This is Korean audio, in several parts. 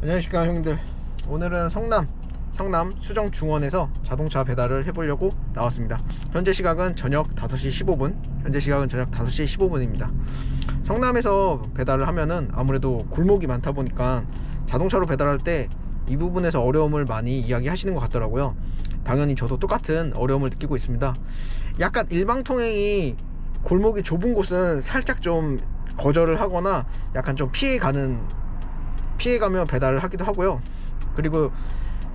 안녕하십니까 형님들. 오늘은 성남 성남 수정 중원에서 자동차 배달을 해보려고 나왔습니다. 현재 시각은 저녁 5시 15분. 현재 시각은 저녁 5시 15분입니다. 성남에서 배달을 하면은 아무래도 골목이 많다 보니까 자동차로 배달할 때 이 부분에서 어려움을 많이 이야기하시는 것 같더라고요. 당연히 저도 똑같은 어려움을 느끼고 있습니다. 약간 일방통행이 골목이 좁은 곳은 살짝 좀 거절을 하거나 약간 좀 피해가는 피해가며 배달을 하기도 하고요. 그리고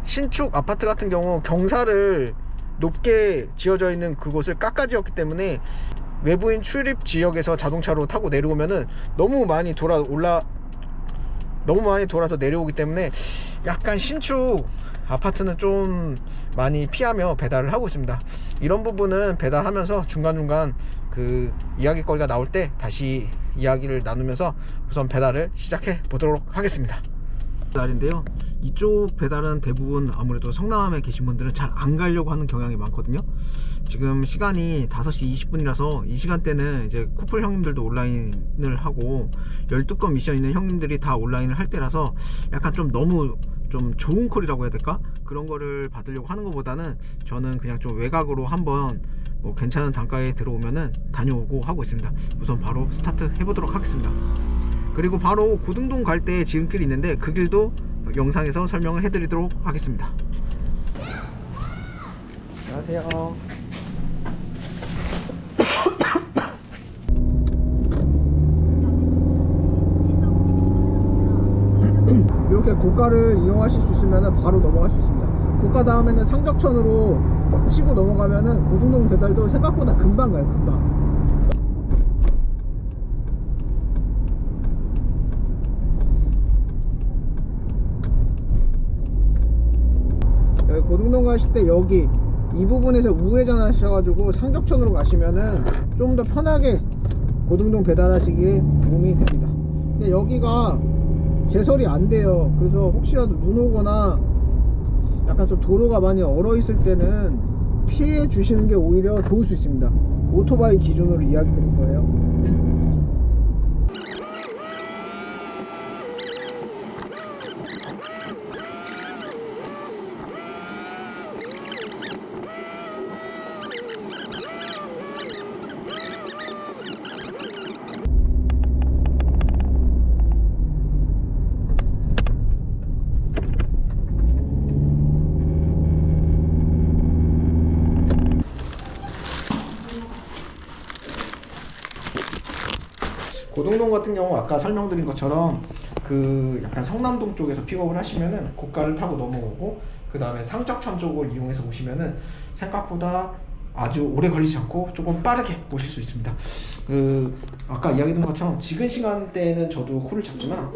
신축 아파트 같은 경우 경사를 높게 지어져 있는 그곳을 깎아 지었기 때문에 외부인 출입 지역에서 자동차로 타고 내려오면은 너무 많이 돌아 올라 너무 많이 돌아서 내려오기 때문에 약간 신축 아파트는 좀 많이 피하며 배달을 하고 있습니다. 이런 부분은 배달하면서 중간중간 그 이야기거리가 나올 때 다시 이야기를 나누면서 우선 배달을 시작해 보도록 하겠습니다. 배달인데요. 이쪽 배달은 대부분 아무래도 성남에 계신 분들은 잘 안 가려고 하는 경향이 많거든요. 지금 시간이 5시 20분이라서 이 시간대는 이제 쿠플 형님들도 온라인을 하고 12건 미션 있는 형님들이 다 온라인을 할 때라서 약간 좀 너무 좀 좋은 콜이라고 해야 될까? 그런 거를 받으려고 하는 것보다는 저는 그냥 좀 외곽으로 한번 뭐 괜찮은 단가에 들어오면은 다녀오고 하고 있습니다. 우선 바로 스타트 해보도록 하겠습니다. 그리고 바로 고등동 갈 때 지름길이 있는데 그 길도 영상에서 설명을 해드리도록 하겠습니다. 안녕하세요. 이렇게 고가를 이용하실 수 있으면 바로 넘어갈 수 있습니다. 고가 다음에는 상적천으로 치고 넘어가면은 고등동 배달도 생각보다 금방 가요, 금방. 고등동 가실 때 여기 이 부분에서 우회전 하셔가지고 상적천으로 가시면은 좀 더 편하게 고등동 배달하시기에 도움이 됩니다. 근데 여기가 제설이 안 돼요. 그래서 혹시라도 눈 오거나 약간 좀 도로가 많이 얼어 있을 때는 피해 주시는 게 오히려 좋을 수 있습니다. 오토바이 기준으로 이야기 드릴 거예요. 설명드린 것처럼 그 약간 성남동 쪽에서 픽업을 하시면은 고가를 타고 넘어오고 그 다음에 상적천 쪽을 이용해서 오시면은 생각보다 아주 오래 걸리지 않고 조금 빠르게 오실 수 있습니다. 그 아까 이야기 드린 것처럼 지금 시간대에는 저도 콜을 잡지만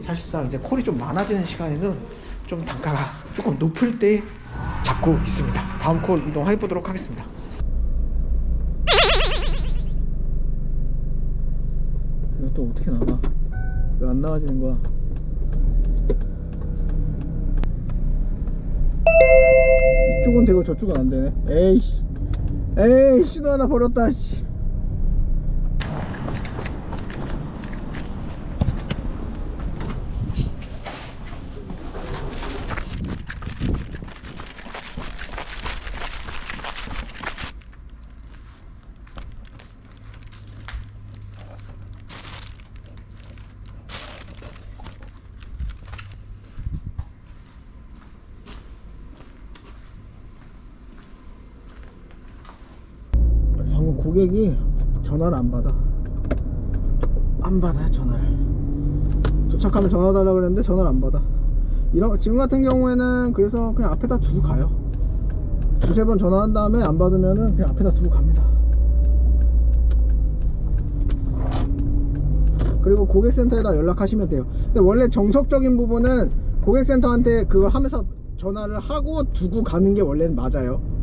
사실상 이제 콜이 좀 많아지는 시간에는 좀 단가가 조금 높을 때 잡고 있습니다. 다음 콜 이동해 보도록 하겠습니다. 또 어떻게 나가? 왜 안 나가지는 거야? 이쪽은 되고 저쪽은 안 되네. 에이씨, 에이 신호 하나 버렸다. 씨. 방금 고객이 전화를 안 받아. 안 받아 전화를. 도착하면 전화 달라 그랬는데 전화를 안 받아. 이런 지금 같은 경우에는 그래서 그냥 앞에다 두고 가요. 두세 번 전화한 다음에 안 받으면은 그냥 앞에다 두고 갑니다. 그리고 고객센터에다 연락하시면 돼요. 근데 원래 정석적인 부분은 고객센터한테 그걸 하면서 전화를 하고 두고 가는 게 원래는 맞아요.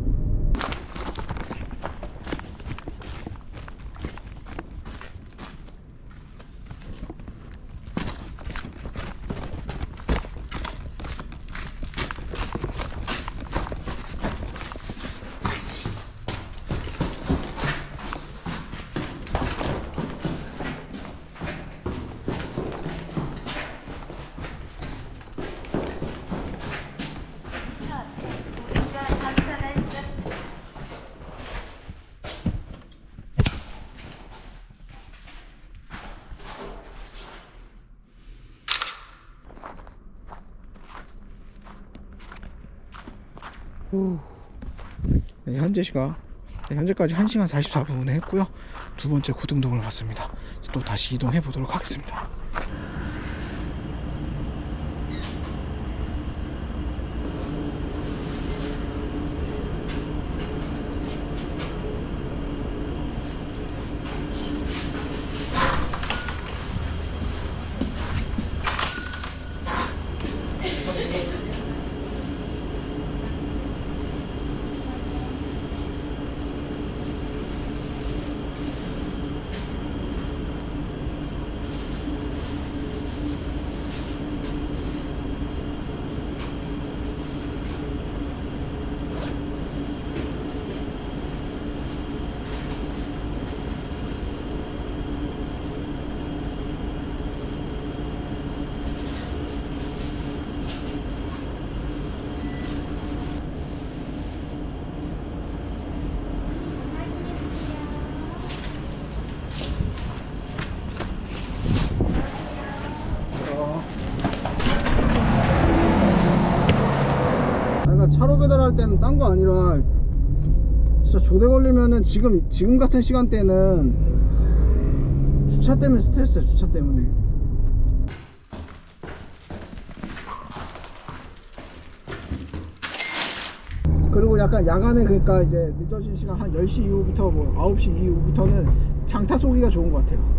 네, 현재 시각 네, 현재까지 1시간 44분에 했고요. 두 번째 고등동을 갔습니다. 또 다시 이동해 보도록 하겠습니다. 때는 딴 거 아니라 진짜 조대 걸리면은 지금 지금 같은 시간대는 주차 때문에 스트레스야 주차 때문에 그리고 약간 야간에 그러니까 이제 늦어진 시간 한 10시 이후부터 뭐 9시 이후부터는 장타 쏘기가 좋은 것 같아요.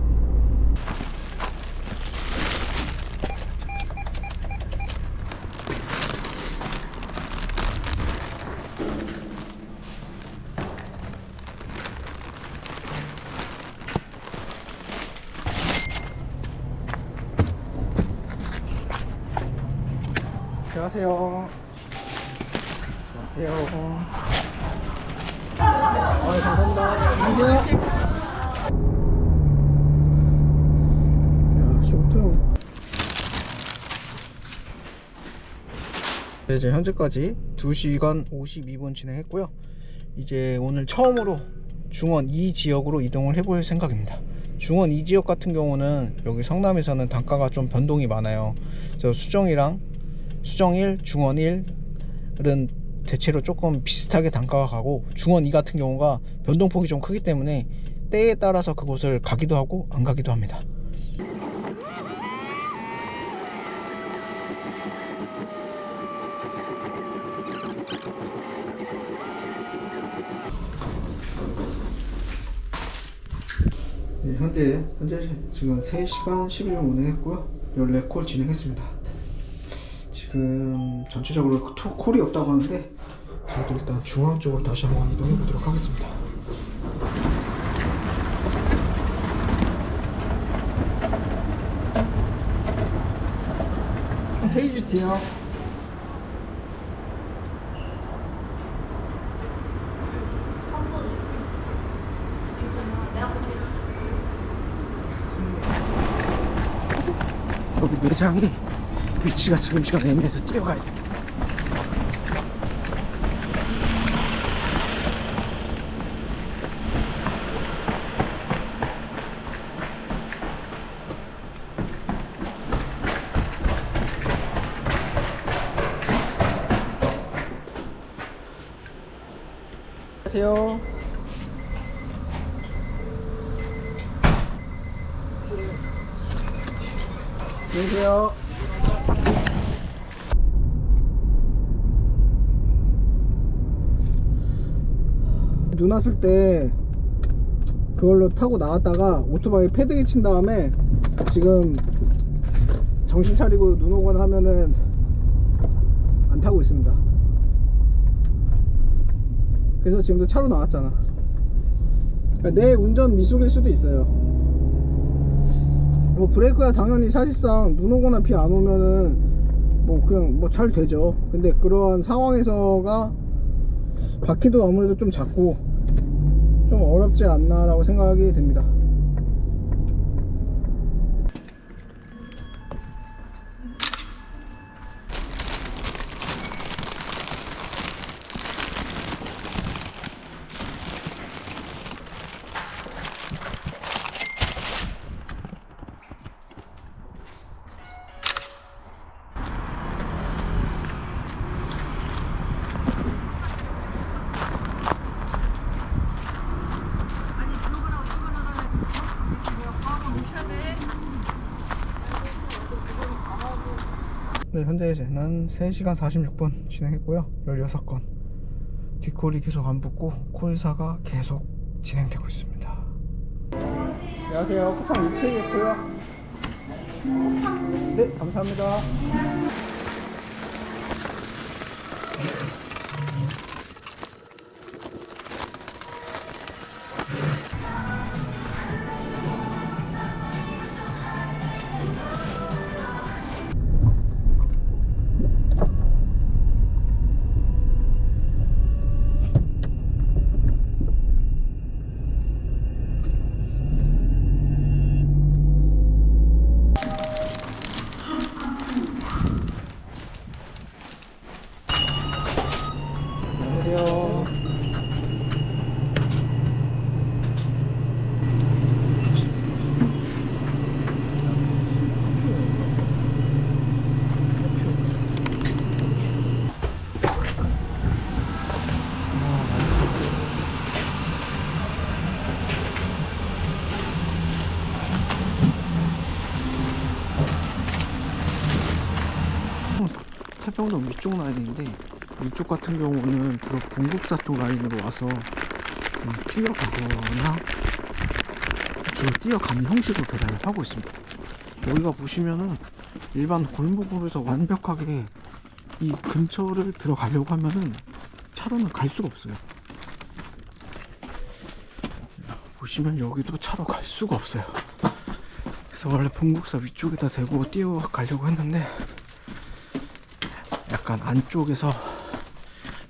안녕하세요. 아, 감사합니다. 안녕하세요. 야, 쇼트. 네, 이제 현재까지 2시간 52분 진행했고요. 이제 오늘 처음으로 중원 2 지역으로 이동을 해볼 생각입니다. 중원 2 지역 같은 경우는 여기 성남에서는 단가가 좀 변동이 많아요. 그래서 수정이랑 수정 1, 중원 1은 대체로 조금 비슷하게 단가가 가고 중원 2 같은 경우가 변동폭이 좀 크기 때문에 때에 따라서 그곳을 가기도 하고 안 가기도 합니다. 네, 현재 현재 지금 3시간 11분 운행했고요. 14콜 진행했습니다. 지금 전체적으로 투 콜이 없다고 하는데 저도 일단 중앙 쪽으로 다시 한번 이동해 보도록 하겠습니다. 헤이즈티요. 매장이 위치가 지금 시간 애매해서 뛰어가야 돼. 안녕하세요. 눈 왔을 때 그걸로 타고 나왔다가 오토바이 패드기 친 다음에 지금 정신 차리고 눈 오거나 하면은 안 타고 있습니다. 그래서 지금도 차로 나왔잖아. 내 운전 미숙일 수도 있어요. 뭐 브레이크야 당연히 사실상 눈 오거나 비 안 오면은 뭐 그냥 뭐 잘 되죠. 근데 그러한 상황에서가 바퀴도 아무래도 좀 작고 좀 어렵지 않나 라고 생각이 듭니다. 는 3시간 46분 진행했고요. 16건. 뒷콜이 계속 안 붙고 콜사가 계속 진행되고 있습니다. 안녕하세요. 쿠팡 UK였고요. 네, 감사합니다. 태평도 위쪽 라인인데 위쪽 같은 경우는 주로 공국사 쪽 라인으로 와서 그 뛰어가거나 주로 뛰어가는 형식으로 배달을 하고 있습니다. 여기가 보시면은 일반 골목으로 해서 완벽하게 이 근처를 들어가려고 하면은 차로는 갈 수가 없어요. 보시면 여기도 차로 갈 수가 없어요. 그래서 원래 본국사 위쪽에다 대고 뛰어가려고 했는데 약간 안쪽에서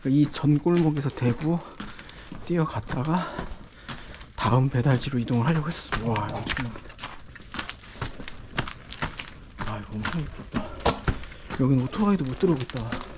이 전골목에서 대구 뛰어갔다가 다음 배달지로 이동을 하려고 했었어요. 와, 엄청나다. 아, 이거 엄청 이쁘다. 여기는 오토바이도 못 들어오겠다.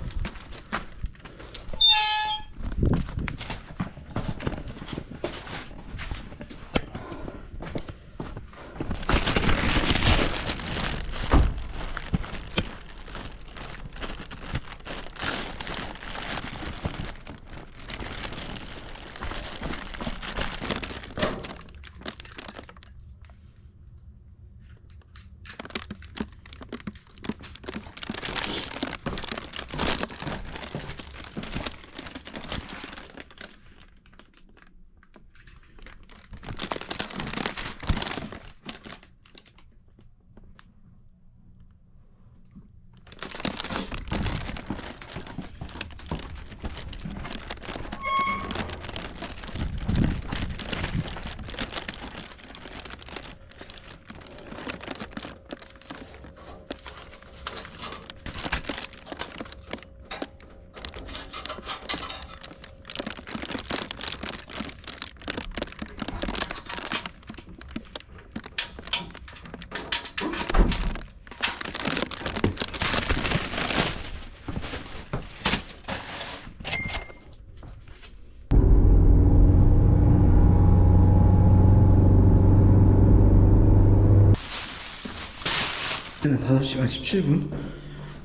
5시간 17분?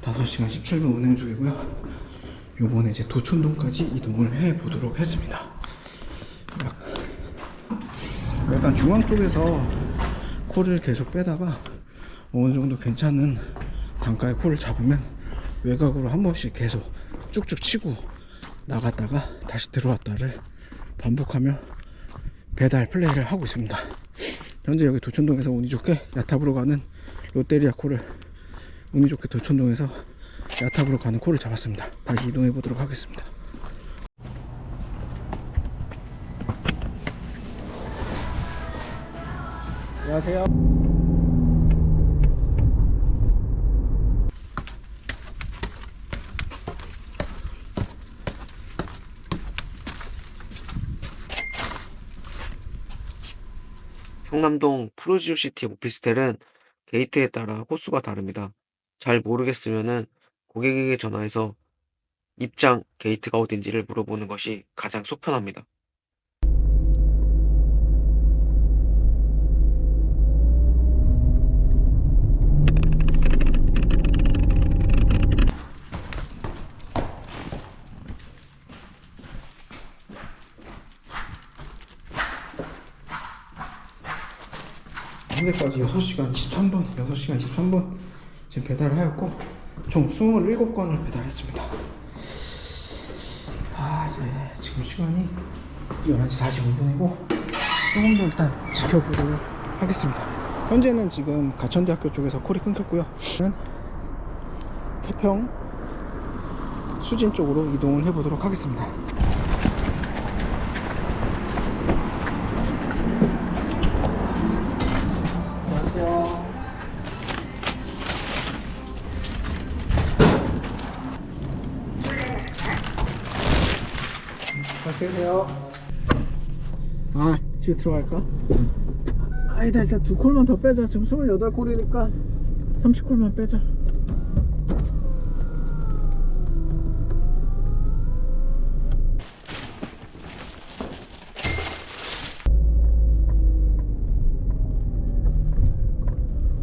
5시간 17분 운행 중이고요. 요번에 이제 도촌동까지 이동을 해 보도록 했습니다. 약- 약간 중앙 쪽에서 콜을 계속 빼다가 어느 정도 괜찮은 단가의 콜을 잡으면 외곽으로 한 번씩 계속 쭉쭉 치고 나갔다가 다시 들어왔다를 반복하며 배달 플레이를 하고 있습니다. 현재 여기 도촌동에서 운이 좋게 야탑으로 가는 롯데리아 코를 운이 좋게 도촌동에서 야탑으로 가는 코를 잡았습니다. 다시 이동해 보도록 하겠습니다. 안녕하세요. 성남동 프루지오시티 오피스텔은 게이트에 따라 호수가 다릅니다. 잘 모르겠으면은 고객에게 전화해서 입장 게이트가 어딘지를 물어보는 것이 가장 속 편합니다. 현재까지 6시간 23분, 6시간 23분 지금 배달을 하였고 총 27건을 배달했습니다. 아, 이제 지금 시간이 11시 45분이고 조금 더 일단 지켜보도록 하겠습니다. 현재는 지금 가천대학교 쪽에서 콜이 끊겼고요. 태평 수진 쪽으로 이동을 해보도록 하겠습니다. 안녕하세요. 안녕하세요. 아, 집에 들어갈까? 아니다, 일단 두 콜만 더 빼자. 지금 28콜이니까 30콜만 빼자.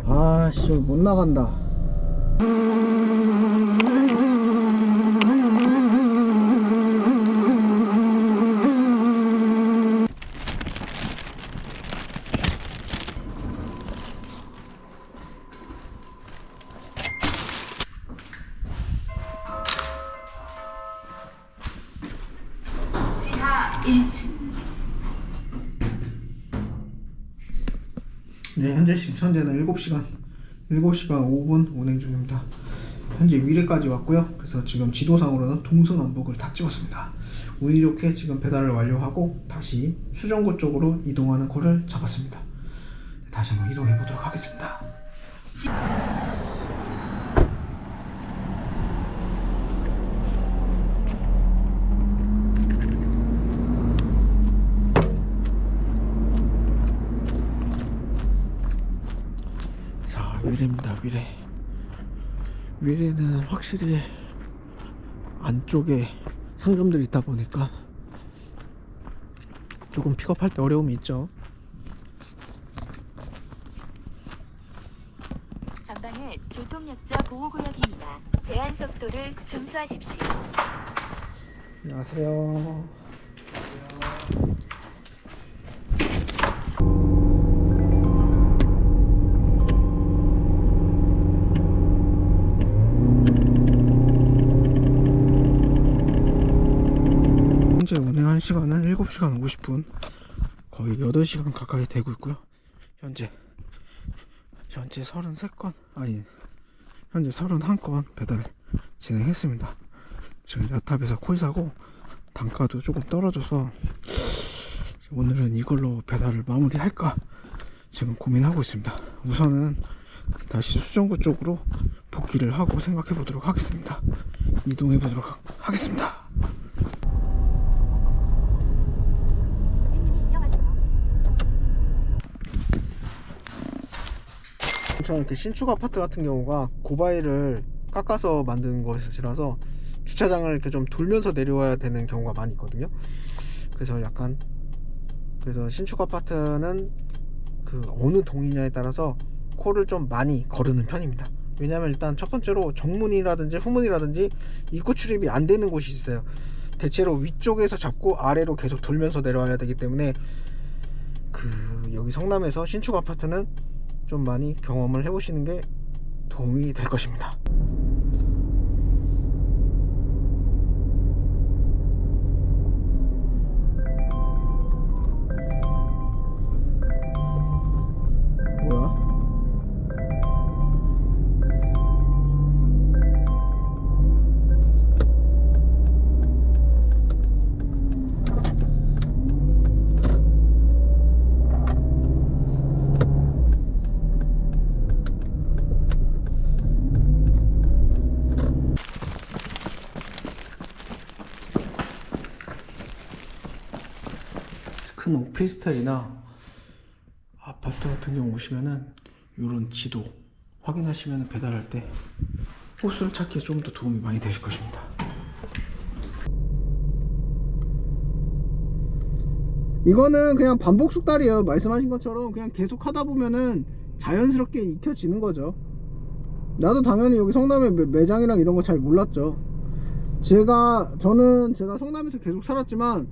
아, 씨, 못 나간다. 네, 현재 시, 현재는 7시간 7시간 5분 운행 중입니다. 현재 위례까지 왔고요. 그래서 지금 지도상으로는 동서 남북을 다 찍었습니다. 운이 좋게 지금 배달을 완료하고 다시 수정구 쪽으로 이동하는 콜을 잡았습니다. 다시 한번 이동해 보도록 하겠습니다. 자, 위례입니다. 위례. 위례는 확실히 안쪽에 상점들이 있다 보니까 조금 픽업할 때 어려움이 있죠. 전방은 교통약자 보호구역입니다. 제한 속도를 준수하십시오. 안녕하세요. 분 거의 8시간 가까이 되고 있고요 현재 현재 33건 아니 현재 31건 배달 진행했습니다 지금 야탑에서 콜 사고 단가도 조금 떨어져서 오늘은 이걸로 배달을 마무리할까 지금 고민하고 있습니다. 우선은 다시 수정구 쪽으로 복귀를 하고 생각해 보도록 하겠습니다. 이동해 보도록 하- 하겠습니다. 저 이렇게 신축 아파트 같은 경우가 고바위를 깎아서 만든 것이라서 주차장을 이렇게 좀 돌면서 내려와야 되는 경우가 많이 있거든요. 그래서 약간 그래서 신축 아파트는 그 어느 동이냐에 따라서 콜을 좀 많이 거르는 편입니다. 왜냐하면 일단 첫 번째로 정문이라든지 후문이라든지 입구 출입이 안 되는 곳이 있어요. 대체로 위쪽에서 잡고 아래로 계속 돌면서 내려와야 되기 때문에 그 여기 성남에서 신축 아파트는 좀 많이 경험을 해보시는 게 도움이 될 것입니다. 큰 오피스텔이나 아파트 같은 경우 오시면은 이런 지도 확인하시면 배달할 때 호수를 찾기에 좀 더 도움이 많이 되실 것입니다. 이거는 그냥 반복 숙달이에요. 말씀하신 것처럼 그냥 계속 하다 보면은 자연스럽게 익혀지는 거죠. 나도 당연히 여기 성남에 매- 매장이랑 이런 거 잘 몰랐죠. 제가 저는 제가 성남에서 계속 살았지만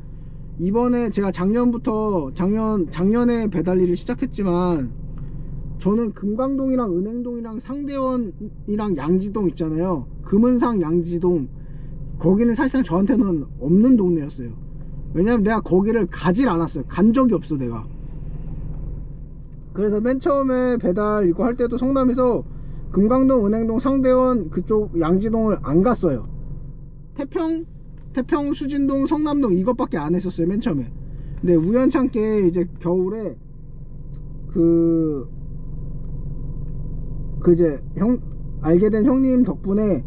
이번에 제가 작년부터 작년 작년에 배달 일을 시작했지만 저는 금광동이랑 은행동이랑 상대원이랑 양지동 있잖아요. 금은상 양지동 거기는 사실상 저한테는 없는 동네였어요. 왜냐면 내가 거기를 가질 않았어요. 간 적이 없어 내가. 그래서 맨 처음에 배달 이거 할 때도 성남에서 금강동, 은행동, 상대원 그쪽 양지동을 안 갔어요. 태평, 태평, 수진동, 성남동 이것밖에 안 했었어요. 맨 처음에. 근데 우연찮게 이제 겨울에 그, 그 이제 형, 알게 된 형님 덕분에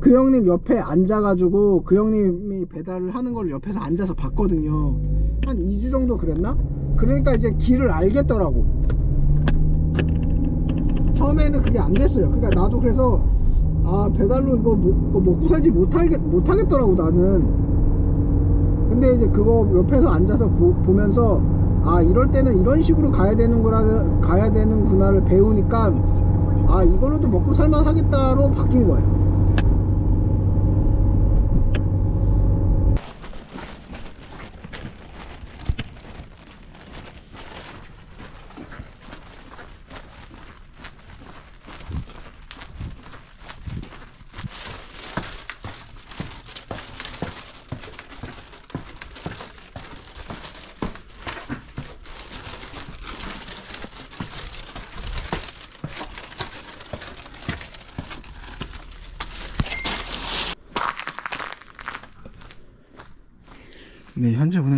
그 형님 옆에 앉아가지고 그 형님이 배달을 하는 걸 옆에서 앉아서 봤거든요. 한 2주 정도 그랬나? 그러니까 이제 길을 알겠더라고. 처음에는 그게 안 됐어요. 그러니까 나도 그래서 아 배달로 이거, 뭐, 먹고 살지 못하겠, 못하겠더라고 나는. 근데 이제 그거 옆에서 앉아서 보, 보면서 아 이럴 때는 이런 식으로 가야 되는구나 가야 되는구나를 배우니까 아 이걸로도 먹고 살만 하겠다로 바뀐 거예요.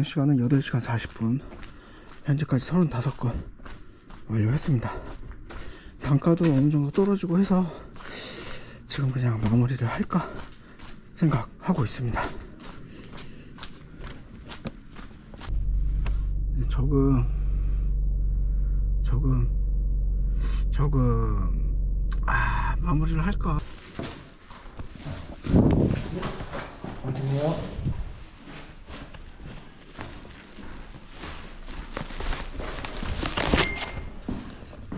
운행 시간은 8시간 40분. 현재까지 35건 완료했습니다. 단가도 어느 정도 떨어지고 해서 지금 그냥 마무리를 할까 생각하고 있습니다. 네, 조금, 조금, 조금, 아, 마무리를 할까? 어디세요?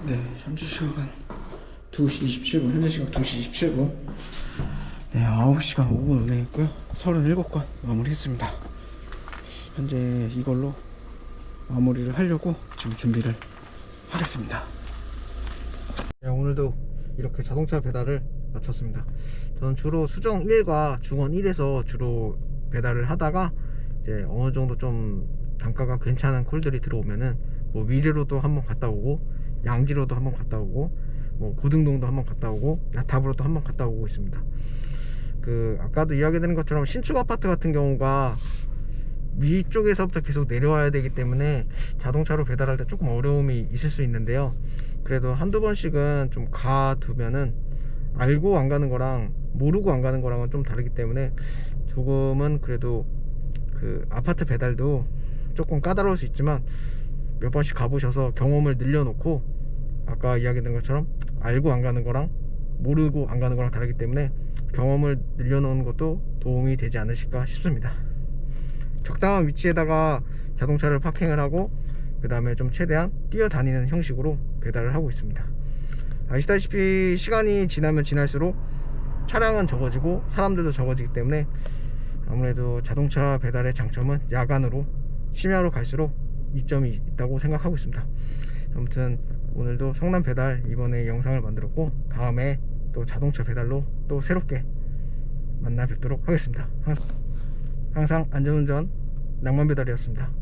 네, 현재 시각은 2시 27분, 현재 시각 2시 27분. 네, 9시간 5분 운행했고요. 37건 마무리했습니다. 현재 이걸로 마무리를 하려고 지금 준비를 하겠습니다. 네, 오늘도 이렇게 자동차 배달을 마쳤습니다. 저는 주로 수정 1과 중원 1에서 주로 배달을 하다가 이제 어느 정도 좀 단가가 괜찮은 콜들이 들어오면은 뭐 위례로도 한번 갔다 오고 양지로도 한번 갔다 오고 뭐 고등동도 한번 갔다 오고 야탑으로도 한번 갔다 오고 있습니다. 그 아까도 이야기드린 것처럼 신축 아파트 같은 경우가 위쪽에서부터 계속 내려와야 되기 때문에 자동차로 배달할 때 조금 어려움이 있을 수 있는데요. 그래도 한두 번씩은 좀 가두면은 알고 안 가는 거랑 모르고 안 가는 거랑은 좀 다르기 때문에 조금은 그래도 그 아파트 배달도 조금 까다로울 수 있지만 몇 번씩 가보셔서 경험을 늘려놓고 아까 이야기된 것처럼 알고 안 가는 거랑 모르고 안 가는 거랑 다르기 때문에 경험을 늘려놓는 것도 도움이 되지 않으실까 싶습니다. 적당한 위치에다가 자동차를 파킹을 하고 그 다음에 좀 최대한 뛰어다니는 형식으로 배달을 하고 있습니다. 아시다시피 시간이 지나면 지날수록 차량은 적어지고 사람들도 적어지기 때문에 아무래도 자동차 배달의 장점은 야간으로 심야로 갈수록 이점이 있다고 생각하고 있습니다. 아무튼 오늘도 성남 배달 이번에 영상을 만들었고 다음에 또 자동차 배달로 또 새롭게 만나 뵙도록 하겠습니다. 항상, 안전운전 낭만 배달이었습니다.